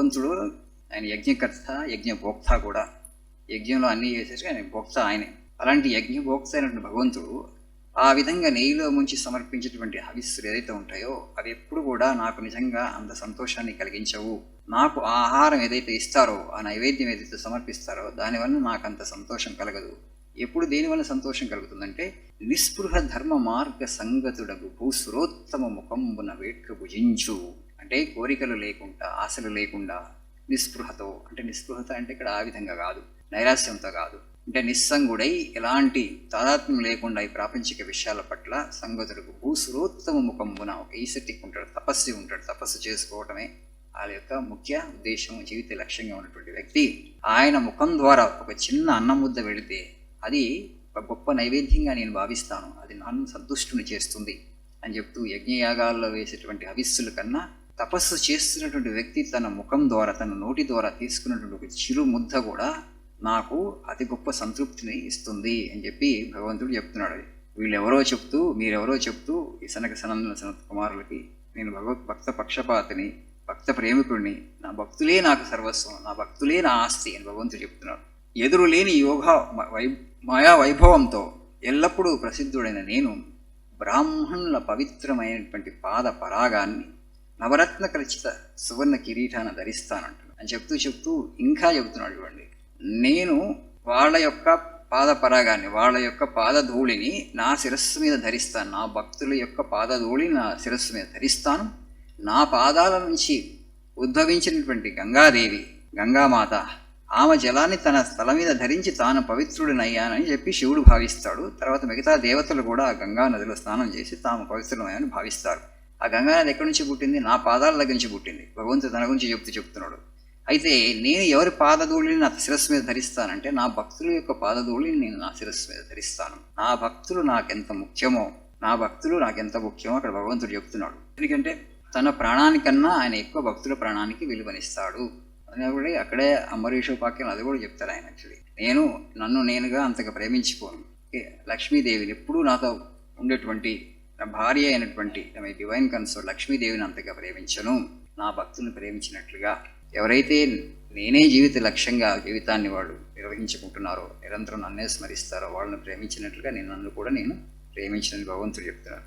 భగవంతుడు ఆయన యజ్ఞకర్త యజ్ఞభోక్త కూడా. యజ్ఞంలో అన్నీ చేసేసి ఆయన భోక్త ఆయనే. అలాంటి యజ్ఞభోక్త అయినటువంటి భగవంతుడు ఆ విధంగా నెయ్యిలో ముంచి సమర్పించేటువంటి హవిస్సులు ఏదైతే ఉంటాయో అవి ఎప్పుడు కూడా నాకు నిజంగా అంత సంతోషాన్ని కలిగించవు. నాకు ఆ ఆహారం ఏదైతే ఇస్తారో ఆ నైవేద్యం ఏదైతే సమర్పిస్తారో దానివల్ల నాకు అంత సంతోషం కలగదు. ఎప్పుడు దేనివల్ల సంతోషం కలుగుతుందంటే నిస్పృహ ధర్మ మార్గ సంగతుడకు భూసురోత్తమ ముఖంబున వేట్క భుజించు. అంటే కోరికలు లేకుండా ఆశలు లేకుండా నిస్పృహతో అంటే నిస్పృహత అంటే ఇక్కడ ఆ విధంగా కాదు నైరాశ్యంతో కాదు. అంటే నిస్సంగుడై ఎలాంటి తాదాత్మ్యం లేకుండా ఈ ప్రాపంచిక విషయాల పట్ల సంగతులకు భూసురోత్తమ ముఖంబున ఒక ఈసెటిక్ ఉంటాడు తపస్సు ఉంటాడు. తపస్సు చేసుకోవటమే వాళ్ళ యొక్క ముఖ్య ఉద్దేశం జీవిత లక్ష్యంగా ఉన్నటువంటి వ్యక్తి. ఆయన ముఖం ద్వారా ఒక చిన్న అన్నం ముద్ద వెళితే అది ఒక గొప్ప నైవేద్యంగా నేను భావిస్తాను. అది నన్ను సంతుష్టుని చేస్తుంది అని చెప్తూ యజ్ఞయాగాల్లో వేసేటువంటి హవిస్సుల కన్నా తపస్సు చేస్తున్నటువంటి వ్యక్తి తన ముఖం ద్వారా తన నోటి ద్వారా తీసుకున్నటువంటి ఒక చిరు ముద్ద కూడా నాకు అతి గొప్ప సంతృప్తిని ఇస్తుంది అని చెప్పి భగవంతుడు చెప్తున్నాడు. వీళ్ళెవరో చెప్తూ మీరెవరో చెప్తూ ఈ సనక సనందన సనత్ కుమారులకి నేను భగవత్ భక్త పక్షపాతిని భక్త ప్రేమికుడిని నా భక్తులే నాకు సర్వస్వం నా భక్తులే నా ఆస్తి అని భగవంతుడు చెప్తున్నాడు. ఎదురు లేని యోగా వై మాయా వైభవంతో ఎల్లప్పుడూ ప్రసిద్ధుడైన నేను బ్రాహ్మణుల పవిత్రమైనటువంటి పాద పరాగాన్ని నవరత్న కలిచిత సువర్ణ కిరీటాన్ని ధరిస్తానంటున్నాడు. అని చెప్తూ చెప్తూ ఇంకా చెబుతున్నాడు చూడండి. నేను వాళ్ళ యొక్క పాద పరాగాన్ని వాళ్ళ యొక్క పాదధూళిని నా శిరస్సు మీద ధరిస్తాను. నా భక్తుల యొక్క పాదధూళిని నా శిరస్సు మీద ధరిస్తాను. నా పాదాల నుంచి ఉద్భవించినటువంటి గంగాదేవి గంగామాత ఆమె జలాన్ని తన తల మీద ధరించి తాను పవిత్రుడినయ్యానని చెప్పి శివుడు భావిస్తాడు. తర్వాత మిగతా దేవతలు కూడా ఆ గంగా నదిలో స్నానం చేసి తాము పవిత్రులమని భావిస్తారు. ఆ గంగానది ఎక్కడి నుంచి పుట్టింది? నా పాదాల దగ్గర నుంచి పుట్టింది. భగవంతుడు తన గురించి చెప్తూ చెప్తున్నాడు. అయితే నేను ఎవరి పాదధూళిని నా శిరస్సు మీద ధరిస్తానంటే నా భక్తుల యొక్క పాదధూళిని నేను నా శిరస్సు మీద ధరిస్తాను. నా భక్తులు నాకెంత ముఖ్యమో నా భక్తులు నాకెంత ముఖ్యమో అక్కడ భగవంతుడు చెప్తున్నాడు. ఎందుకంటే తన ప్రాణానికన్నా ఆయన ఎక్కువ భక్తుల ప్రాణానికి విలువనిస్తాడు. అని కూడా అక్కడే అంబరీషోపాక్యం అది కూడా చెప్తారు ఆయన యాక్చువల్లీ. నేను నన్ను నేనుగా అంతగా ప్రేమించిపోను లక్ష్మీదేవిని ఎప్పుడూ నాతో ఉండేటువంటి నా భార్య అయినటువంటి తమ డివైన్ కన్సోల్ లక్ష్మీదేవిని అంతగా ప్రేమించను. నా భక్తులను ప్రేమించినట్లుగా ఎవరైతే నేనే జీవిత లక్ష్యంగా జీవితాన్ని వాళ్ళు నిర్వహించుకుంటున్నారో నిరంతరం నన్నే స్మరిస్తారో వాళ్ళని ప్రేమించినట్లుగా నేను నన్ను కూడా నేను ప్రేమించిన భగవంతుడు చెప్తున్నాను